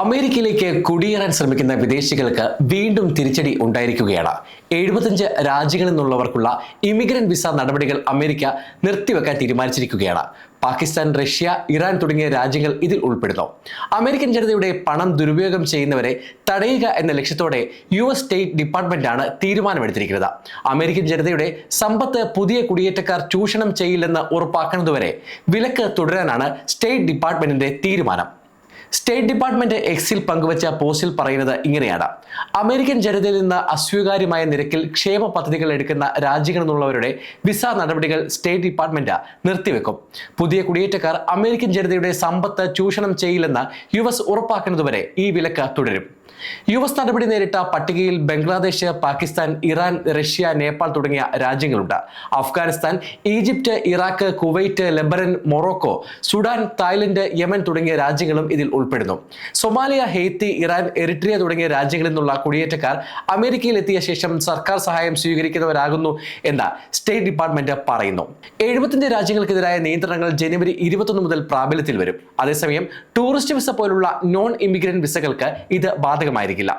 അമേരിക്കയിലേക്ക് കുടിയേറാൻ ശ്രമിക്കുന്ന വിദേശികൾക്ക് വീണ്ടും തിരിച്ചടി ഉണ്ടായിരിക്കുകയാണ്. എഴുപത്തഞ്ച് രാജ്യങ്ങളിൽ നിന്നുള്ളവർക്കുള്ള ഇമിഗ്രന്റ് വിസ നടപടികൾ അമേരിക്ക നിർത്തിവെക്കാൻ തീരുമാനിച്ചിരിക്കുകയാണ്. പാകിസ്ഥാൻ റഷ്യ ഇറാൻ തുടങ്ങിയ രാജ്യങ്ങൾ ഇതിൽ ഉൾപ്പെടുന്നു. അമേരിക്കൻ ജനതയുടെ പണം ദുരുപയോഗം ചെയ്യുന്നവരെ തടയുക എന്ന ലക്ഷ്യത്തോടെ യു എസ് സ്റ്റേറ്റ് ഡിപ്പാർട്ട്മെന്റാണ് തീരുമാനമെടുത്തിരിക്കുന്നത്. അമേരിക്കൻ ജനതയുടെ സമ്പത്ത് പുതിയ കുടിയേറ്റക്കാർ ചൂഷണം ചെയ്യില്ലെന്ന് ഉറപ്പാക്കുന്നതുവരെ വിലക്ക് തുടരാനാണ് സ്റ്റേറ്റ് ഡിപ്പാർട്ട്മെന്റിന്റെ തീരുമാനം. സ്റ്റേറ്റ് ഡിപ്പാർട്ട്മെന്റ് എക്സിൽ പങ്കുവച്ച പോസ്റ്റിൽ പറയുന്നത് ഇങ്ങനെയാണ്. അമേരിക്കൻ ജനതയിൽ നിന്ന് അസ്വീകാര്യമായ നിരക്കിൽ ക്ഷേമ പദ്ധതികൾ എടുക്കുന്ന രാജ്യങ്ങളിൽ നിന്നുള്ളവരുടെ വിസ നടപടികൾ സ്റ്റേറ്റ് ഡിപ്പാർട്ട്മെന്റ് നിർത്തിവെക്കും. പുതിയ കുടിയേറ്റക്കാർ അമേരിക്കൻ ജനതയുടെ സമ്പത്ത് ചൂഷണം ചെയ്യില്ലെന്ന് യു എസ് ഉറപ്പാക്കുന്നതുവരെ ഈ വിലക്ക് തുടരും. യു എസ് നടപടി നേരിട്ട പട്ടികയിൽ ബംഗ്ലാദേശ് പാകിസ്ഥാൻ ഇറാൻ റഷ്യ നേപ്പാൾ തുടങ്ങിയ രാജ്യങ്ങളുണ്ട്. Afghanistan Egypt Iraq Kuwait Lebanon Morocco Sudan Thailand Yemen തുടങ്ങിയ രാജ്യങ്ങളും ഇതിൽ ഉൾപ്പെടുന്നു. സൊമാലിയ ഹെയ്ത്തി ഇറാൻ എറിട്രിയ തുടങ്ങിയ രാജ്യങ്ങളിൽ നിന്നുള്ള കുടിയേറ്റക്കാർ അമേരിക്കയിൽ എത്തിയ ശേഷം സർക്കാർ സഹായം സ്വീകരിക്കുന്നവരാകുന്നു എന്ന് സ്റ്റേറ്റ് ഡിപ്പാർട്ട്മെന്റ് പറയുന്നു. എഴുപത്തിയഞ്ച് രാജ്യങ്ങൾക്കെതിരായ നിയന്ത്രണങ്ങൾ ജനുവരി ഇരുപത്തൊന്ന് മുതൽ പ്രാബല്യത്തിൽ വരും. അതേസമയം ടൂറിസ്റ്റ് വിസ പോലുള്ള നോൺ ഇമിഗ്രന്റ് വിസകൾക്ക് ഇത് ബാധകമായിരിക്കില്ല.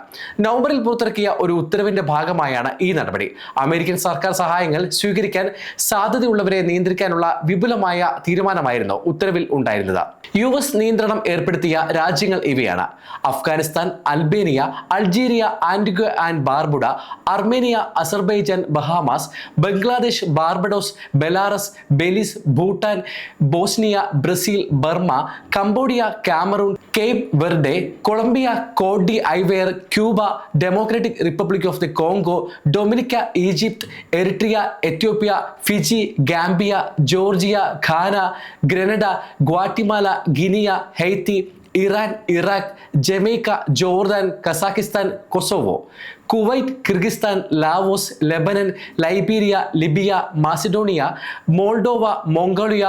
നവംബറിൽ പുറത്തിറക്കിയ ഒരു ഉത്തരവിന്റെ ഭാഗമായാണ് ഈ നടപടി. അമേരിക്കൻ സർക്കാർ സഹായങ്ങൾ സ്വീകരിക്കാൻ സാധ്യതയുള്ളവരെ നിയന്ത്രിക്കാനുള്ള വിപുലമായ തീരുമാനമായിരുന്നു ഉത്തരവിൽ ഉണ്ടായിരുന്നത്. യു എസ് നിയന്ത്രണം ഏർപ്പെടുത്തിയ രാജ്യങ്ങൾ ഇവയാണ്. Afghanistan Albania Algeria Antigua and Barbuda Armenia Azerbaijan Bahamas Bangladesh Barbados Belarus Belize Bhutan Bosnia Brazil Burma Cambodia Cameroon Cape Verde Colombia Cote d'Ivoire Cuba Democratic Republic of the Congo Dominica Egypt Eritrea Ethiopia Fiji Gambia Georgia Ghana Grenada Guatemala Guinea Haiti Iran Iraq Jamaica Jordan Kazakhstan Kosovo Kuwait Kyrgyzstan Laos Lebanon Liberia Libya Macedonia Moldova Mongolia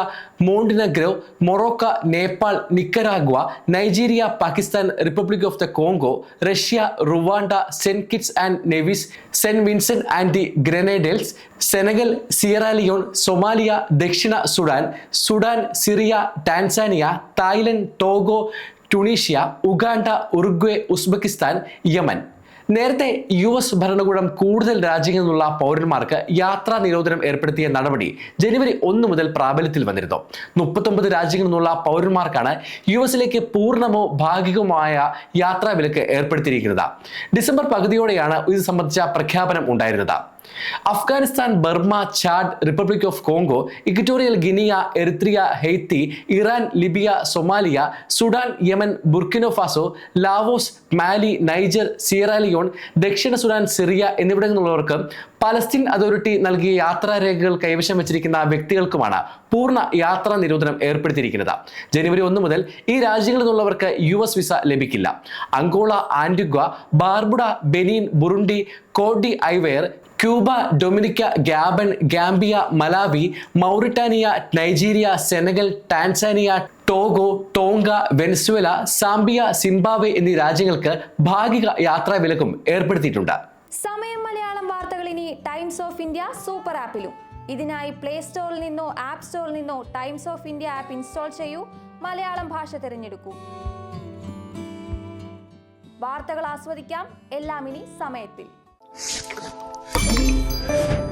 Montenegro Morocco Nepal Nicaragua Nigeria Pakistan Republic of the Congo Russia Rwanda saint Kitts and Nevis saint Vincent and the Grenadines Senegal Sierra Leone Somalia ദക്ഷിണ Sudan Sudan Syria Tanzania Thailand Togo Tunisia Uganda Uruguay Uzbekistan Yemen. നേരത്തെ U S ഭരണകൂടം കൂടുതൽ രാജ്യങ്ങളിൽ നിന്നുള്ള പൗരന്മാർക്ക് യാത്രാ നിരോധനം ഏർപ്പെടുത്തിയ നടപടി ജനുവരി ഒന്ന് മുതൽ പ്രാബല്യത്തിൽ വന്നിരുന്നു. മുപ്പത്തൊമ്പത് രാജ്യങ്ങളിൽ നിന്നുള്ള പൗരന്മാർക്കാണ് യു എസിലേക്ക് പൂർണമോ ഭാഗികമായ യാത്രാ വിലക്ക് ഏർപ്പെടുത്തിയിരിക്കുന്നത്. ഡിസംബർ പകുതിയോടെയാണ് ഇത് സംബന്ധിച്ച പ്രഖ്യാപനം ഉണ്ടായിരുന്നത്. Afghanistan Burma Chad Republic of Congo Equatorial Guinea Eritrea Haiti Iran Libya Somalia Sudan Yemen Burkina Faso Laos Mali Niger Sierra Leone ദക്ഷിണ സുഡാൻ സിറിയ എന്നിവിടെ നിന്നുള്ളവർക്ക് പലസ്തീൻ അതോറിറ്റി നൽകിയ യാത്രാരേഖകൾ കൈവശം വെച്ചിരിക്കുന്ന വ്യക്തികൾക്കുമാണ് പൂർണ യാത്രാ നിരോധനം ഏർപ്പെടുത്തിയിരിക്കുന്നത്. ജനുവരി ഒന്ന് മുതൽ ഈ രാജ്യങ്ങളിൽ നിന്നുള്ളവർക്ക് യു എസ് വിസ ലഭിക്കില്ല. Angola Antigua Barbuda Benin Burundi Cote d'Ivoire Cuba Dominica Gabon Gambia Malawi Mauritania Nigeria Senegal Tanzania Togo Tonga Venezuela Zambia Zimbabwe എന്നീ രാജ്യങ്ങൾക്ക് ഭാഗിക യാത്രാ വിലക്കും ഏർപ്പെടുത്തിയിട്ടുണ്ട്. സമയം മലയാളം വാർത്തകൾ ഇനി ടൈംസ് ഓഫ് ഇന്ത്യ സൂപ്പർ ആപ്പിലും. ഇതിനായി പ്ലേ സ്റ്റോറിൽ നിന്നോ ആപ്പ് സ്റ്റോറിൽ നിന്നോ Times of India app install ചെയ്യൂ. മലയാളം ഭാഷ തിരഞ്ഞെടുക്കൂ. വാർത്തകൾ ആസ്വദിക്കാം. എല്ലാം ഇനി സമയത്തിൽ. Bye.